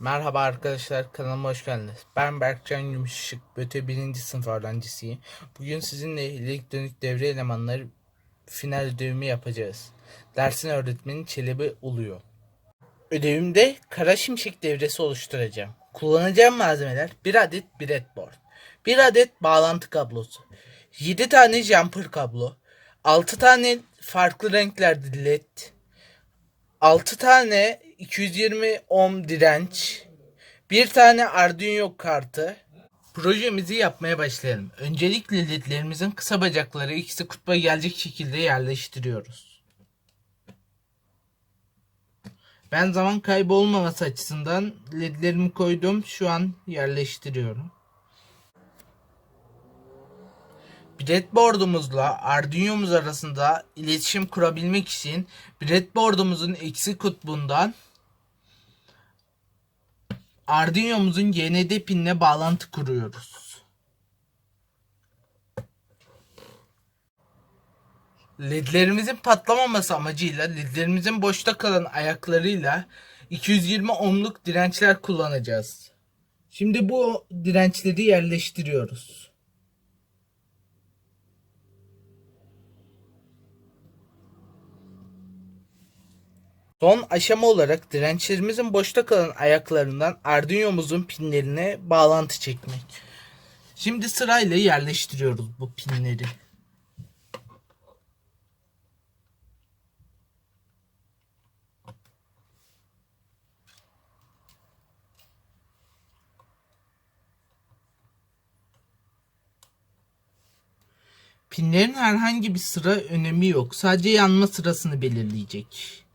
Merhaba arkadaşlar kanalıma hoş geldiniz. Ben Berkcan Gümüşışık, BÖTE 1. sınıf öğrencisiyim. Bugün sizinle elektronik devre elemanları final ödevimi yapacağız. Dersin öğretmeni Çelebi oluyor. Ödevimde kara şimşek devresi oluşturacağım. Kullanacağım malzemeler bir adet breadboard, bir adet bağlantı kablosu, 7 tane jumper kablo, 6 tane farklı renklerde led, 6 tane 220 ohm direnç, bir tane Arduino kartı. Projemizi yapmaya başlayalım. Öncelikle ledlerimizin kısa bacakları ikisi kutba gelecek şekilde yerleştiriyoruz. Ben zaman kaybı olmaması açısından ledlerimi koydum. Şu an yerleştiriyorum. Breadboard'umuzla Arduino'muz arasında iletişim kurabilmek için breadboard'umuzun eksi kutbundan Arduino'muzun GND pinine bağlantı kuruyoruz. LED'lerimizin patlamaması amacıyla LED'lerimizin boşta kalan ayaklarıyla 220 ohmluk dirençler kullanacağız. Şimdi bu dirençleri yerleştiriyoruz. Son aşama olarak dirençlerimizin boşta kalan ayaklarından Arduino'muzun pinlerine bağlantı çekmek. Şimdi sırayla yerleştiriyoruz bu pinleri. Pinlerin herhangi bir sıra önemi yok. Sadece yanma sırasını belirleyecek.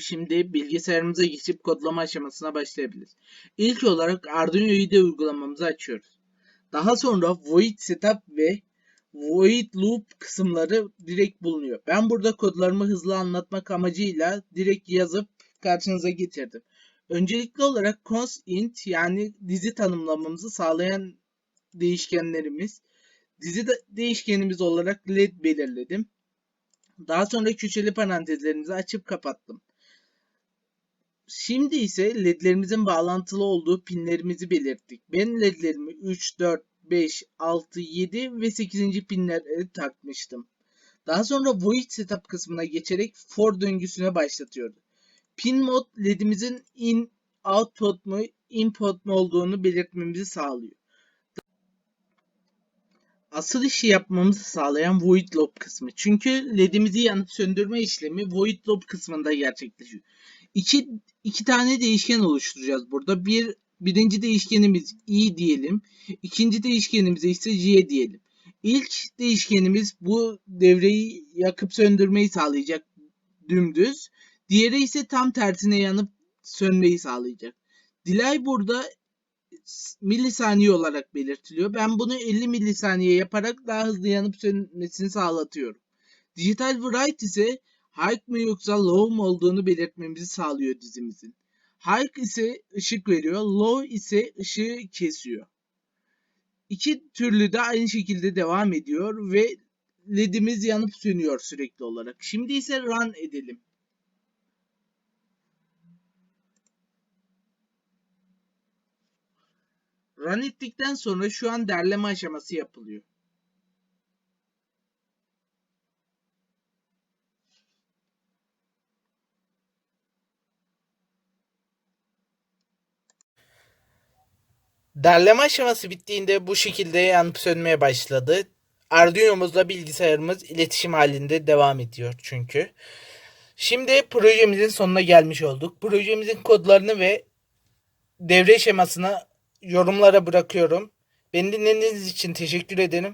Şimdi bilgisayarımıza geçip kodlama aşamasına başlayabiliriz. İlk olarak Arduino IDE uygulamamızı açıyoruz. Daha sonra void setup ve void loop kısımları direkt bulunuyor. Ben burada kodlarımı hızlı anlatmak amacıyla direkt yazıp karşınıza getirdim. Öncelikli olarak const int yani dizi tanımlamamızı sağlayan değişkenlerimiz. Dizi de değişkenimiz olarak led belirledim. Daha sonra köşeli parantezlerimizi açıp kapattım. Şimdi ise ledlerimizin bağlantılı olduğu pinlerimizi belirttik. Ben ledlerimi 3, 4, 5, 6, 7 ve 8. pinlere takmıştım. Daha sonra void setup kısmına geçerek for döngüsüne başlatıyordu. Pin mod ledimizin in, output mu, input mu olduğunu belirtmemizi sağlıyor. Asıl işi yapmamızı sağlayan void loop kısmı. Çünkü ledimizi yanıp söndürme işlemi void loop kısmında gerçekleşiyor. İki, iki tane değişken oluşturacağız burada. Bir birinci değişkenimiz i diyelim. İkinci değişkenimize ise j diyelim. İlk değişkenimiz bu devreyi yakıp söndürmeyi sağlayacak dümdüz. Diğeri ise tam tersine yanıp sönmeyi sağlayacak. Delay burada milisaniye olarak belirtiliyor. Ben bunu 50 milisaniye yaparak daha hızlı yanıp sönmesini sağlatıyorum. Digital write ise high mı yoksa low mu olduğunu belirtmemizi sağlıyor dizimizin. High ise ışık veriyor, low ise ışığı kesiyor. İki türlü de aynı şekilde devam ediyor ve ledimiz yanıp sönüyor sürekli olarak. Şimdi ise run edelim. Run ettikten sonra şu an derleme aşaması yapılıyor. Derleme aşaması bittiğinde bu şekilde yanıp sönmeye başladı. Arduino'muzla bilgisayarımız iletişim halinde devam ediyor çünkü. Şimdi projemizin sonuna gelmiş olduk. Projemizin kodlarını ve devre şemasını yorumlara bırakıyorum. Beni dinlediğiniz için teşekkür ederim.